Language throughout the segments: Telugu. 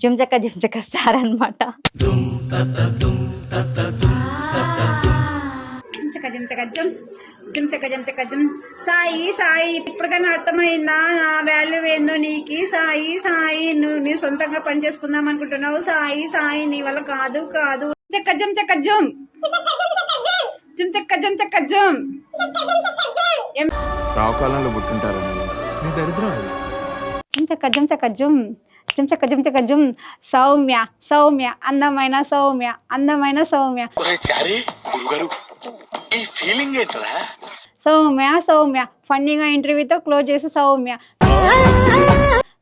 జుంచక్క జుంచక్క స్టార్ అనమాట సాయి సాయి ఇప్పటికైనా అర్థమైందా? నా వాల్యూ ఏందో నీకి? సాయి సాయి నువ్వు నీ సొంతంగా పని చేసుకుందాం అనుకుంటున్నావు. సాయి సాయి నీ వల్ల కాదు కాదు. చెక్క జుమ్ చెక్క జుమ్ జుమ్ చెక్క జుమ్ చెక్క జుమ్ ఏం రావుకాలంలో పుట్టుంటారని. నీ దరిద్రం అది. జించక జించక జించక జుమ్ సౌమ్య సౌమ్య అందమైన సౌమ్య అందమైన సౌమ్య. ఈ ఫీలింగ్ ఏంట్రా? సౌమ్య సౌమ్య ఫన్నీగా ఇంటర్వ్యూతో క్లోజ్ చేసి సౌమ్య.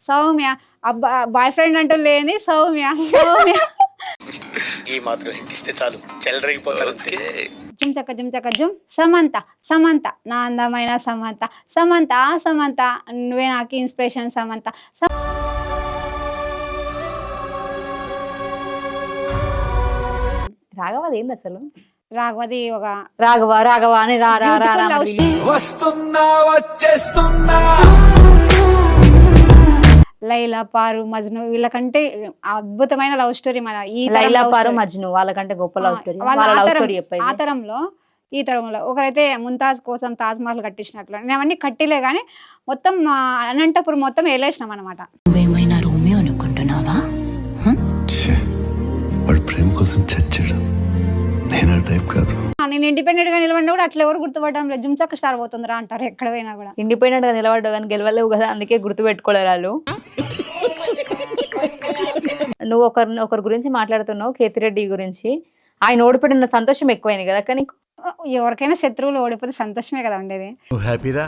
సౌమ్య అబ్బా బాయ్ ఫ్రెండ్ అంటూ లేని సౌమ్య సౌమ్య. ఈ మాత్రం ఇస్తే చాలు. చెల్లరగిపోతారు జుమ్ చక్క జుమ్ చక్క జుమ్ సమంత సమంత నా అందమైన సమంత. సమంత సమంత నువ్వే నాకు ఇన్స్పిరేషన్ సమంత. స- రాఘవ ఏంది అసలు? రాఘవది ఒక రాఘవ రాఘవ అని రా రా రా అని. వస్తున్నా వచ్చేస్తున్నా. లైలా పారు మజ్ను వీళ్ళకంటే అద్భుతమైన లవ్ స్టోరీ మన ఈ తరం లైలా love పారు story. మజ్ను వాళ్ళకంటే గొప్ప లవ్ ఆ, స్టోరీ వాళ్ళ వాళ్ళ ఆ లవ్ తరం- స్టోరీ ఆ చెప్పేది తరంలో ఈ తరంలో ఒకరైతే ముంతాజ్ కోసం తాజ్ మహల్ కట్టించినట్లు. నేను అవన్నీ కట్టిలే కానీ మొత్తం ఆ, అనంతపురం మొత్తం వెళ్ళేసినాం అనమాట నువ్వేమైనా రోమియో అనుకుంటున్నావా? కోసం చచ్చాడు. నేను ఆ టైప్ కాదు. నేను ఇండిపెండెంట్గా నిలబడినా కూడా అట్లా ఎవరు గుర్తుపడడం లేదు. జుమ్చక్క స్టార్ పోతుందిరా అంటారు ఎక్కడ పోయినా కూడా. ఇండిపెండెంట్గా నిలబడ్డావు కానీ గెలవలేవు కదా అందుకే గుర్తు పెట్టుకోలేరు వాళ్ళు. నువ్వు ఒకరి ఒకరి గురించి మాట్లాడుతున్నావు కేతిరెడ్డి గురించి. ఆయన ఓడిపోయిన సంతోషం ఎక్కువైంది కదా కానీ ఎవరికైనా శత్రువులు ఓడిపోతే సంతోషమే కదా ఉండేది. హ్యాపీరా?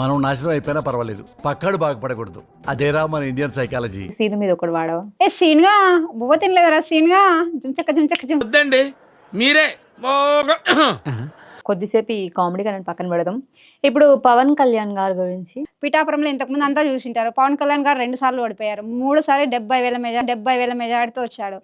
మనం నాశనం అయిపోయినా పర్వాలేదు. పక్కాడు బాగుపడకూడదు. అదేరా మన ఇండియన్ సైకాలజీ సీన్ మీద ఒకటి వాడవా? ఏ సీన్గా బువ్వ తినలేదురా సీన్గా జుమ్చక్క జుమ్చక్క జుమ్ వద్దండి. మీరే. కొద్దిసేపు ఈ కామెడీ కానీ పక్కన పెడదాం. ఇప్పుడు పవన్ కళ్యాణ్ గారి గురించి. పిఠాపురంలో ఇంతకుముందు అంతా చూసింటారు. పవన్ కళ్యాణ్ గారు రెండు సార్లు ఓడిపోయారు. మూడు సార్లు డెబ్బై వేల మెజార్ డెబ్బై వేల మెజార్టీతో వచ్చాడు.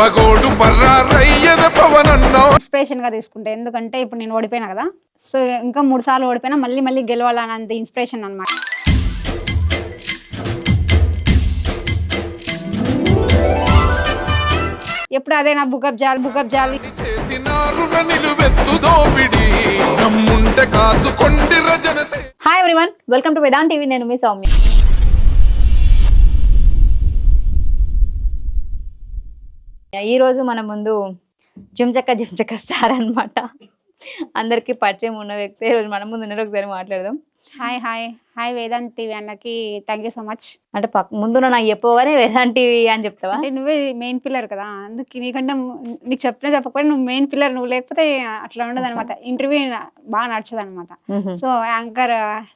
మగోడు పర్రారయ్యద పవనన్నో ఇన్స్పిరేషన్గా తీసుకుంటే. ఎందుకంటే ఇప్పుడు నేను ఓడిపోయినా కదా. సో ఇంకా మూడు సార్లు ఓడిపోయినా మళ్ళీ మళ్ళీ గెలవాలన్నంత ఇన్స్పిరేషన్ అనమాట ఎప్పుడు అదే నా బుకప్ జాలి బుకప్ జాలి. Hi everyone welcome to Vedant TV నేను మీ సౌమ్య. ఈ రోజు మన ముందు జుంచక్క జుంచక్క స్టార్ అన్నమాట. అందరికీ పరిచయం ఉన్న వ్యక్తి ఈ రోజు మన ముందు ఉన్నారు ఒకసారి మాట్లాడదాం. Hi hi hi Vedant TV అన్నకి థ్యాంక్ యూ సో మచ్ అంటే పక్క ముందు నాకు చెప్పగానే వేదాంత్ టీవీ అని చెప్తావా? అంటే నువ్వే మెయిన్ పిల్లర్ కదా. అందుకే నీకంటే నీకు చెప్పినా చెప్పకపోయినా నువ్వు మెయిన్ పిల్లర్ నువ్వు లేకపోతే అట్లా ఉండదు అనమాట ఇంటర్వ్యూ బాగా నడుచదు అనమాట. So anchor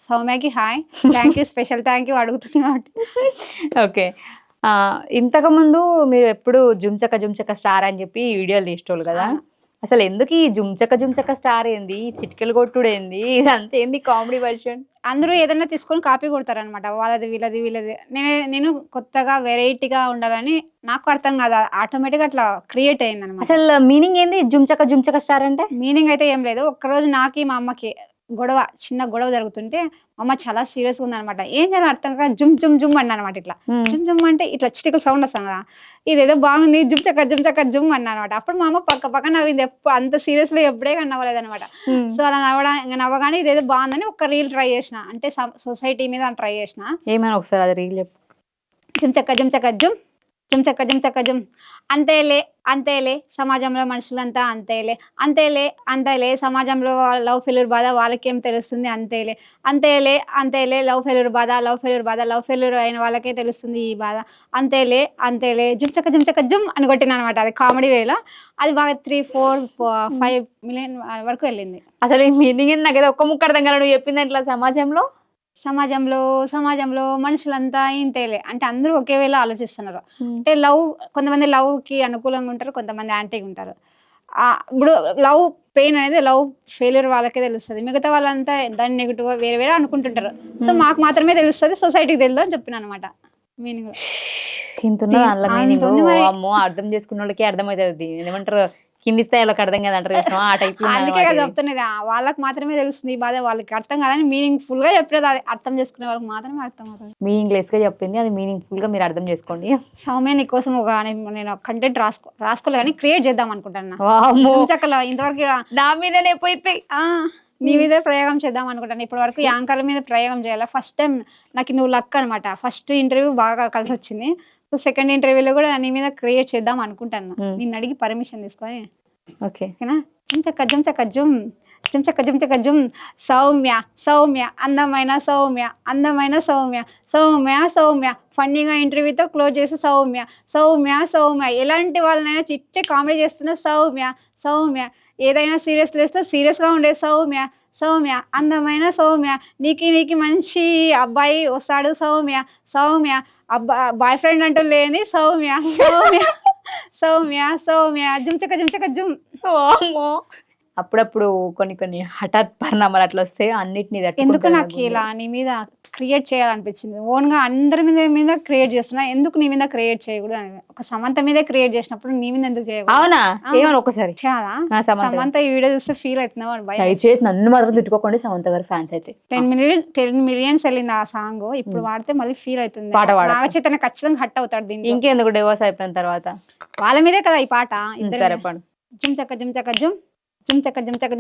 సౌమ్యకి hi thank you special thank you అడుగుతుంది కాబట్టి. ఓకే. ఆ, ఇంతకు ముందు మీరు ఎప్పుడు జుంచక జుంచక స్టార్ అని చెప్పి వీడియోలు తీసేటోళ్ళు కదా? అసలు ఎందుకు ఈ జుంచక జుంచక స్టార్ ఏంది? చిటికెలు కొట్టుడు ఏంది ఇదంతా ఏంది కామెడీ వర్షన్? అందరూ ఏదైనా తీసుకొని కాపీ కొడతారనమాట వాళ్ళది వీళ్ళది వీళ్ళది. నేను నేను కొత్తగా వెరైటీగా ఉండాలని నాకు అర్థం కాదు. ఆటోమేటిక్గా అట్లా క్రియేట్ అయింది అనమాట అసలు మీనింగ్ ఏంది జుంచక జుంచక స్టార్ అంటే? మీనింగ్ అయితే ఏం లేదు. ఒక్కరోజు నాకి మా అమ్మకి గొడవ చిన్న గొడవ జరుగుతుంటే మా అమ్మ చాలా సీరియస్గా ఉందన్నమాట. ఏం చేయాలో అర్థం కాక జుమ్ జుమ్ జుమ్ అన్న అనమాట ఇట్లా జుమ్ జుమ్ అంటే ఇట్లా చిటికల సౌండ్ వస్తాం కదా. ఇదేదో బాగుంది జుమ్ చక్క జుమ్ చక్క జుమ్ అన్న అనమాట అప్పుడు మా అమ్మ పక్క పక్క నవ్వింది. ఎప్పుడు అంత సీరియస్లో ఎప్పుడే కానీ నవ్వలేదు అనమాట. సో అలా నవ్వడా నవ్వగానే ఇదేదో బాగుందని ఒక రీల్ ట్రై చేసిన. అంటే సొసైటీ మీద ట్రై చేసిన. ఏమైనా ఒకసారి అది రీల్ చెప్పు. జుమ్ చక్క జుమ్ చక్క జుమ్ జుమ్ జుమ్ చక్క జుమ్ అంతేలే అంతేలే సమాజంలో మనుషులంతా అంతేలే. అంతేలే అంతేలే సమాజంలో లవ్ ఫెయిల్యూర్ బాధ వాళ్ళకేం తెలుస్తుంది? అంతేలే. అంతేలే అంతేలే లవ్ ఫెయిల్యూర్ బాధ లవ్ ఫెయిల్యూర్ బాధ లవ్ ఫెయిల్యూర్ అయిన వాళ్ళకే తెలుస్తుంది ఈ బాధ. అంతేలే అంతేలే జుమ్ చక్క జుమ్ చక్క జుమ్ అని కొట్టిన అనమాట అది కామెడీ వేలో. అది బాగా త్రీ ఫోర్ ఫైవ్ మిలియన్ వరకు వెళ్ళింది. అసలు ఈ మీనింగ్ నాకు ఏదో ఒక్క ముక్క అర్థం కాదు నువ్వు చెప్పింది అట్లా సమాజంలో? సమాజంలో సమాజంలో మనుషులంతా ఇంతేలే. అంటే అందరూ ఒకే వేళ ఆలోచిస్తున్నారు. అంటే లవ్ కొంతమంది లవ్కి అనుకూలంగా ఉంటారు కొంతమంది యాంటీగా ఉంటారు. ఆ, ఇప్పుడు లవ్ పెయిన్ అనేది లవ్ ఫెయిల్యూర్ వాళ్ళకే తెలుస్తుంది. మిగతా వాళ్ళంతా దాన్ని నెగిటివ్ వేరే వేరే అనుకుంటుంటారు. సో మాకు మాత్రమే తెలుస్తుంది సొసైటీకి తెలియదు అని చెప్పిన అనమాట. మీనింగ్. అర్థం చేసుకున్న వాళ్ళకి అర్థమవుతుంది ఏమంటారు? కింది స్థాయిలోకి అర్థం కదా అంటారు చూసినావా? ఆ టైప్ అందుకే చెప్తున్నది. వాళ్ళకి మాత్రమే తెలుస్తుంది ఈ బాధ వాళ్ళకి. అర్థం కాదని మీనింగ్ ఫుల్గా చెప్పలేదు అది. అర్థం చేసుకునే వాళ్ళకి మాత్రమే అర్థం అవుతుంది మీనింగ్లెస్గా చెప్పింది అది మీనింగ్ఫుల్గా మీరు అర్థం చేసుకోండి. సౌమ్య నీ కోసం ఒక నేను- కంటెంట్ రాసుకో రాసుకోలే కానీ క్రియేట్ చేద్దాం అనుకుంటున్నా. చక్కలో ఇంతవరకు నా మీదనే పోయి పోయి ఆ, నీ మీదే ప్రయోగం చేద్దాం అనుకుంటాను. ఇప్పటి వరకు యాంకర్ల మీద ప్రయోగం చేయాలి? ఫస్ట్ టైం నాకు నువ్వు లక్ అనమాట ఫస్ట్ ఇంటర్వ్యూ బాగా కలిసి వచ్చింది సో సెకండ్ ఇంటర్వ్యూలో కూడా నీ మీద క్రియేట్ చేద్దాం అనుకుంటాను Hmm. నిన్ను అడిగి పర్మిషన్ తీసుకొని. ఓకే ఓకేనా? జుంచక్క జుంచక్క జుమ్ జుంచక్క జుంచక్క జుమ్ సౌమ్య సౌమ్య అందమైన సౌమ్య అందమైన సౌమ్య సౌమ్య సౌమ్య. ఫన్నీగా ఇంటర్వ్యూతో క్లోజ్ చేసి సౌమ్య సౌమ్య సౌమ్య. ఎలాంటి వాళ్ళనైనా చిట్టే కామెడీ చేస్తున్న సౌమ్య సౌమ్య. ఏదైనా సీరియస్ లేస్తే సీరియస్గా ఉండే సౌమ్య సౌమ్య అందమైన సౌమ్య నీకి నీకి మంచి అబ్బాయి వస్తాడు సౌమ్య సౌమ్య అబ్బా బాయ్ ఫ్రెండ్ అంటూ లేని సౌమ్య సౌమ్య సౌమ్య సౌమ్య జుమ్ జుంచక జుమ్ వామ్మో. అప్పుడప్పుడు కొన్ని కొన్ని హఠాత్ పరిణామాలు అట్లా వస్తే అన్నిటిని ఎందుకు నాకు ఇలా నీ మీద క్రియేట్ చేయాలనిపించింది? ఓన్గా అందరి మీద మీద క్రియేట్ చేస్తున్నా. ఎందుకు నీ మీద క్రియేట్ చేయకూడదు అని? ఒక సమంత మీదే క్రియేట్ చేసినప్పుడు నీ మీద ఎందుకు చేయకూడదు? అవునా? ఆ. ఏమని ఒకసారి. చాలా సమంత. ఈ వీడియో చూస్తే ఫీల్ అవుతున్నావు అని దయచేసి నన్ను మాత్రం తిట్టుకోకండి సమంత గారి ఫ్యాన్స్ అయితే. టెన్ మిలియన్ టెన్ మిలియన్స్ వెళ్ళింది ఆ సాంగ్ ఇప్పుడు వాడితే మళ్ళీ ఫీల్ అవుతుంది. పాట పాడకు. నాగ చైతన్య ఖచ్చితంగా హట్ అవుతాడు దీనికి ఇంకెందుకు డివోర్స్ అయిపోయిన తర్వాత? వాళ్ళ మీదే కదా ఈ పాట? ఇద్దరు జుమ్ చక్క జుమ్ చక్క జుమ్. జుంచక చక్క జుం చక్క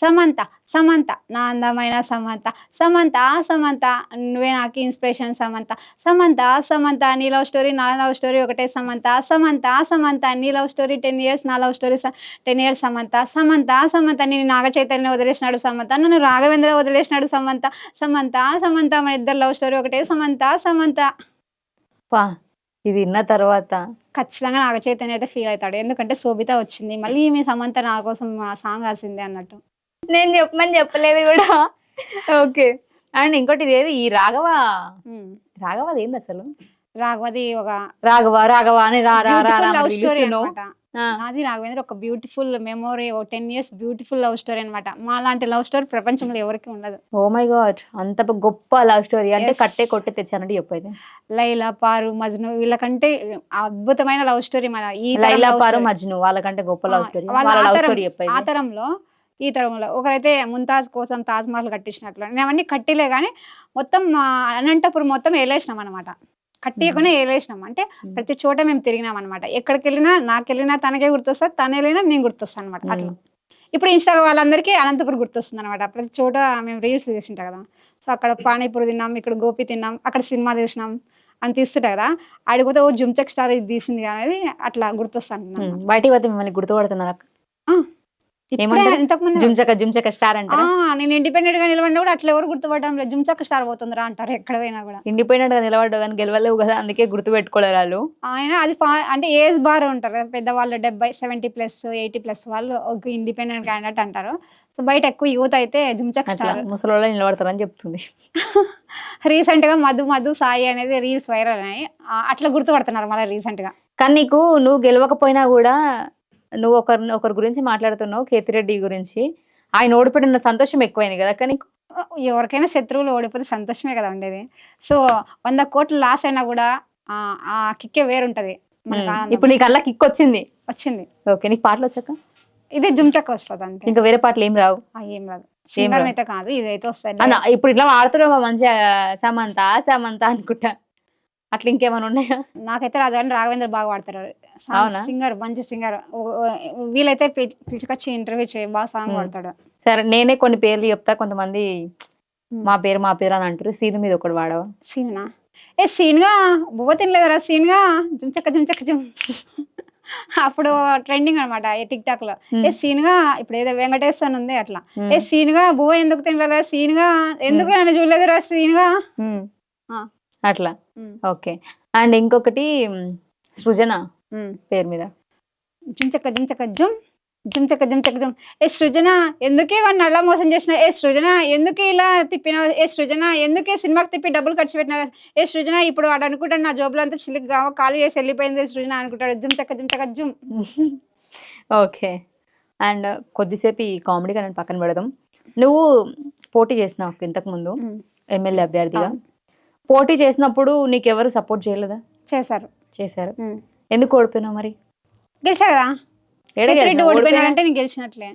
సమంత సమంత నా అందమైన సమంత. సమంత సమంత నువ్వే నాకు ఇన్స్పిరేషన్ సమంత. సమంత సమంత నీ లవ్ స్టోరీ నా లవ్ స్టోరీ ఒకటే సమంత. సమంత సమంత నీ లవ్ స్టోరీ టెన్ ఇయర్స్ నా love story ten years Samantha. Samantha Samantha నేను నాగ చైతన్య వదిలేసినాడు సమంత. నన్ను రాఘవేంద్ర వదిలేసినాడు సమంత. సమంత సమంత మన ఇద్దరు లవ్ స్టోరీ ఒకటే సమంత. సమంత. పా. ఇది విన్న తర్వాత ఖచ్చితంగా నాగ చైతన్య అయితే ఫీల్ అవుతాడు. ఎందుకంటే శోభిత వచ్చింది. మళ్ళీ మీ సమంత నా కోసం ఆ సాంగ్ రాసింది అన్నట్టు. నేను చెప్పమని చెప్పలేదు కూడా. ఓకే. అండ్ ఇంకోటి ఇది ఏది ఈ రాఘవ ఉమ్. రాఘవ ఏంది అసలు? రాఘవది ఒక రాఘవ రాఘవ అని రా రా రా రా లవ్ అని స్టోరీ. అనమాట నాది రాఘవేంద్ర ఒక బ్యూటిఫుల్ మెమొరీ ఓ ten years beautiful love story అనమాట మా లాంటి లవ్ స్టోరీ ప్రపంచంలో ఎవరికి ఉండదు. ఓ మై గాడ్ అంత గొప్ప లవ్ స్టోరీ అంటే. కట్టే కొట్టే తెచ్చానంటే చెప్పైతే లైలా పారు మజ్ను వీళ్ళకంటే అద్భుతమైన లవ్ స్టోరీ మన ఈ లైలా పారు. మజ్ను వాళ్ళకంటే గొప్ప లవ్ స్టోరీ వాళ్ళ ఆ లవ్ తరంలో ఈ తరంలో ఒకరైతే ముంతాజ్ కోసం తాజ్ మహల్ కట్టించినట్లు. నేను అవన్నీ కట్టిలే కానీ మొత్తం అనంతపురం మొత్తం వేలేసినాం అనమాట కట్టియకునే వేలేసినాం అంటే ప్రతి చోట మేము తిరిగినాం అనమాట ఎక్కడికి వెళ్ళినా నాకు వెళ్ళినా తనకే గుర్తొస్తుంది తను వెళ్ళినా నేను గుర్తొస్తాను అనమాట అట్లా. ఇప్పుడు ఇన్స్టా వాళ్ళందరికీ అనంతపురం గుర్తొస్తుంది అనమాట ప్రతి చోట మేము రీల్స్ తీసింటాం కదా. సో అక్కడ పానీపూరి తిన్నాం ఇక్కడ గోపి తిన్నాం అక్కడ సినిమా తీసినాం అని తీస్తుంటాయి కదా. ఆడిపోతే ఓ జుమ్చెక్ స్టార్ ఇది తీసింది అనేది అట్లా గుర్తొస్తాను బయటికి పోతే మిమ్మల్ని గుర్తుపడుతున్నారు జుంచక జుంచక స్టార్ నేను ఇండిపెండెంట్గా నిలబడినా కూడా అట్లా ఎవరు గుర్తుపడడం లేదు. జుమ్చక్క స్టార్ పోతుందిరా అంటారు ఎక్కడ పోయినా కూడా. ఇండిపెండెంట్గా నిలబడ్డావు కానీ గెలవలేవు కదా అందుకే గుర్తు పెట్టుకోలేరు వాళ్ళు. ఆయన అది అంటే ఏజ్ బార్ ఉంటారు కదా పెద్దవాళ్ళు డెబ్బై సెవెంటీ ప్లస్ ఎయిటీ ప్లస్ వాళ్ళు ఒక ఇండిపెండెంట్ క్యాండిడేట్ అంటారు. సో బయట ఎక్కువ యూత్ అయితే జుమ్చక్ అట్లా స్టార్. ముసలి నిలబడతారని చెప్తుంది. రీసెంట్గా మధు మధు సాయి అనేది రీల్స్ వైరల్ అయినాయి. అట్లా గుర్తుపడుతున్నారు మళ్ళీ రీసెంట్గా. కానీ నీకు నువ్వు గెలవకపోయినా కూడా నువ్వు ఒకరి ఒకరి గురించి మాట్లాడుతున్నావు కేతిరెడ్డి గురించి. ఆయన ఓడిపోయిన సంతోషం ఎక్కువైంది కదా కానీ ఎవరికైనా శత్రువులు ఓడిపోతే సంతోషమే కదా ఉండేది. సో వంద కోట్లు లాస్ అయినా కూడా ఆ, కిక్కే వేరుంటది. ఇప్పుడు నీకు అలా కిక్ వచ్చింది? వచ్చింది. ఓకే నీకు పాటలు వచ్చాక? ఇదే జుమ్చక్ వస్తుంది అంతే. ఇంకా వేరే పాటలు ఏం రావు? ఏం రాదు. సింగర్. అయితే కాదు ఇదైతే అన్న ఇప్పుడు ఇట్లా ఆడుతున్నావు మంచిగా సమంత సమంత అనుకుంటా. అట్లా ఇంకేమైనా ఉన్నాయా? నాకైతే రాదు కానీ రాఘవేంద్ర బాగా అవునా? సింగర్ మంచి సింగర్. వీలైతే పిలుచుకొచ్చి ఇంటర్వ్యూ చేయ బాగా సాంగ్. పాడతాడు. సరే నేనే కొన్ని పేర్లు చెప్తా కొంతమంది మా పేరు మా పేరు అని అంటారు. సీన్ మీద ఒకటి వాడవా? సీనా ఏ సీన్గా బువ్వ తినలేదురా సీన్గా జుమ్చక్క జుమ్చక్క జుమ్ అప్పుడు ట్రెండింగ్ అనమాట టిక్ టాక్లో. ఏ సీన్గా ఇప్పుడు ఏదో వెంకటేశ్వర ఉంది అట్లా. ఏ సీన్గా బువ్వ ఎందుకు తినలేదురా సీన్గా ఎందుకు నన్ను చూడలేదురా సీన్గా. అట్లా. ఓకే. అండ్ ఇంకొకటి సృజన. పేరు మీద. జుమ్చక్క జుమ్చక్క జుమ్ జుమ్చక్క జుమ్చక్క జుమ్. ఏ సృజన ఎందుకే వాడిని అలా మోసం చేసిన ఏ సృజన ఎందుకు ఇలా తిప్పినావు? ఏ సృజన ఎందుకే సినిమాకి తిప్పి డబ్బులు ఖర్చు పెట్టినావు? ఏ సృజన ఇప్పుడు వాడు అనుకుంటాడు నా జోబులో అంతా చిల్లిగా ఖాళీ చేసి వెళ్ళిపోయింది సృజన అనుకుంటాడు. జుమ్చక్క జుమ్చక్క జుమ్. ఓకే. అండ్ కొద్దిసేపు ఈ కామెడీ నేను పక్కన పెడదాం. నువ్వు పోటీ చేసినావు ఇంతకు ముందు. ఎమ్మెల్యే అభ్యర్థిగా. పోటీ చేసినప్పుడు నీకు ఎవరు సపోర్ట్ చేయలేదా? చేశారు. చేశారు. ఎందుకు ఓడిపోయినావు మరి? గెలిచా కదా? ఏడ కేతిరెడ్డి గెలిచావు? ఓడిపోయినా- ఓడిపోయినాడంటే నేను గెలిచినట్లే.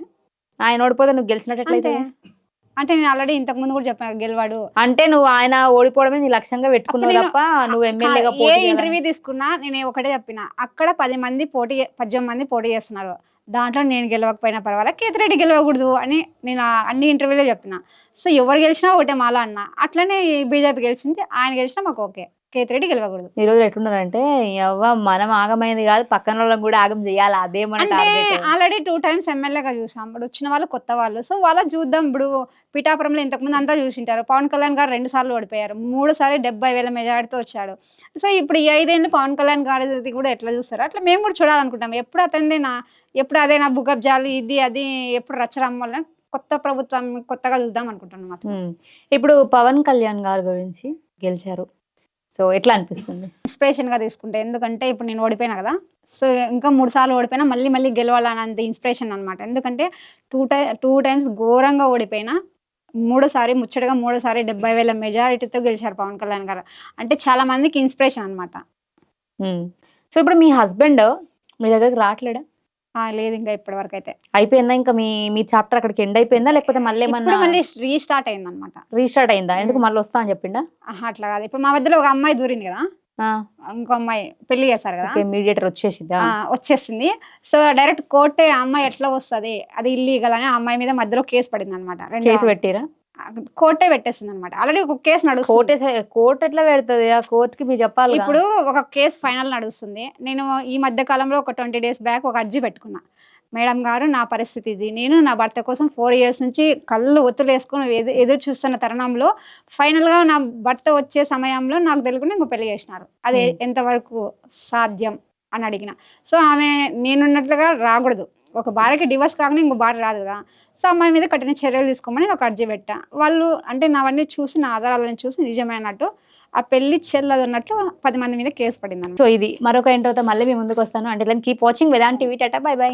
ఆయన ఓడిపోతే నువ్వు గెలిచినట్లయితే అంతే. అంటే నేను ఆల్రెడీ ఇంతకు ముందు కూడా చెప్పాను గెలవాడు. అంటే నువ్వు ఆయన ఓడిపోవడమే నీ లక్ష్యంగా పెట్టుకున్నావు అప్పుడు నేను- తప్ప నువ్వు ఎమ్మెల్యేగా ఏ ఇంటర్వ్యూ తీసుకున్నా నేను ఒకటే చెప్పిన. అక్కడ పది మంది పోటీ పద్దెనిమిది మంది పోటీ చేస్తున్నారు. దాంట్లో నేను గెలవకపోయినా పర్వాలేదు కేతిరెడ్డి గెలవకూడదు అని నేను ఆ అన్ని ఇంటర్వ్యూలో చెప్పిన. సో ఎవరు గెలిచినా ఒకటే మాల అన్న. అట్లనే బీజేపీ గెలిచింది ఆయన గెలిచినా మాకు ఓకే. కేతిరెడ్డి గెలవకూడదు. ఈ రోజు ఎట్లున్నారంటే ఎవ్వ మనం ఆగమైంది కాదు పక్కన వాళ్ళని కూడా ఆగం చేయాలి. అదే మన అంటే ఆల్రెడీ టూ టైమ్స్ ఎమ్మెల్యేగా చూసాం. ఇప్పుడు వచ్చిన వాళ్ళు కొత్త వాళ్ళు. సో వాళ్ళ చూద్దాం. ఇప్పుడు పిఠాపురంలో ఇంతకుముందు అంతా చూసింటారు. పవన్ కళ్యాణ్ గారు రెండు సార్లు ఓడిపోయారు. మూడు సార్లు డెబ్బై వేల మెజారిటీతో వచ్చాడు. సో ఇప్పుడు ఈ ఐదేళ్ళు పవన్ కళ్యాణ్ గారిది కూడా ఎట్లా చూస్తారు? అట్లా మేము కూడా చూడాలనుకుంటాం. ఎప్పుడు అతనిదేనా ఎప్పుడు అదే నా బుకప్ జాలు ఇది అది ఎప్పుడు రచ్చరం వల్ల కొత్త ప్రభుత్వం కొత్తగా చూద్దాం అనుకుంటున్నాం అన్నమాట. ఉమ్. ఇప్పుడు పవన్ కళ్యాణ్ గారి గురించి గెలిచారు. సో ఎట్లా అనిపిస్తుంది? ఇన్స్పిరేషన్గా తీసుకుంటే ఎందుకంటే ఇప్పుడు నేను ఓడిపోయినా కదా సో ఇంకా మూడు సార్లు ఓడిపోయినా మళ్ళీ మళ్ళీ గెలవాలన్నంత ఇన్స్పిరేషన్ అనమాట ఎందుకంటే టూ టై టూ టైమ్స్ ఘోరంగా ఓడిపోయినా మూడోసారి ముచ్చటగా మూడోసారి డెబ్బై వేల మెజారిటీతో గెలిచారు పవన్ కళ్యాణ్ గారు. అంటే చాలా మందికి ఇన్స్పిరేషన్ అనమాట. సో ఇప్పుడు మీ హస్బెండ్ మీ దగ్గరికి రావట్లేడా? లేదు ఇంకా ఇప్పటి వరకు అయితే అయిపోయిందా ఇంకా మీ మీ చాప్టర్ అక్కడికి ఎండ్ అయిపోయిందా? లేకపోతే మళ్ళీ ఇప్పుడు మళ్ళీ రీస్టార్ట్ అయింది అనమాట రీస్టార్ట్ అయిందా? ఎందుకు మళ్ళీ వస్తా అని చెప్పిండా? అట్లా కాదు. ఇప్పుడు మా మధ్యలో ఒక అమ్మాయి దూరింది కదా? ఇంకో అమ్మాయి పెళ్ళి చేశారు కదా? మీడియేటర్ వచ్చేసిద్దా? ఆ, వచ్చేసింది. సో డైరెక్ట్ కోర్టే అమ్మాయి ఎట్లా వస్తది? అది ఇల్లీగల్ అని అమ్మాయి మీద మధ్యలో కేసు పడింది అనమాట కేసు పెట్టిరా? కోర్టే పెట్టేసింది అనమాట ఆల్రెడీ ఒక కేసు నడుస్తుంది. కోర్టు కోర్టు ఎట్లా పెడుతుంది? ఆ కోర్టుకి మీరు చెప్పాలి ఇప్పుడు ఒక కేసు ఫైనల్ నడుస్తుంది. నేను ఈ మధ్య కాలంలో ఒక ట్వంటీ డేస్ బ్యాక్ ఒక అర్జీ పెట్టుకున్నా. మేడం గారు నా పరిస్థితి ఇది. నేను నా భర్త కోసం ఫోర్ ఇయర్స్ నుంచి కళ్ళు ఒత్తులు వేసుకొని ఎదు ఎదురు చూస్తున్న తరుణంలో ఫైనల్గా నా భర్త వచ్చే సమయంలో నాకు తెలియకుండా ఇంకో పెళ్ళి చేసినారు. అది. ఎంతవరకు సాధ్యం? అని అడిగిన. సో ఆమె నేనున్నట్లుగా రాకూడదు. ఒక భార్యకి డివోర్స్ కాకుండా ఇంకో భార్య రాదు కదా. సో అమ్మాయి మీద కఠిన చర్యలు తీసుకోమని నేను ఒక అర్జీ పెట్టా. వాళ్ళు అంటే నావన్నీ చూసి నా ఆధారాలను చూసి నిజమైనట్టు ఆ పెళ్ళి చెల్లదన్నట్టు పది మంది మీద కేసు పడింది సో ఇది. మరొక ఇంటర్తో మళ్ళీ మీ ముందుకు వస్తాను. అంటే keep watching Vedant TV tata bye bye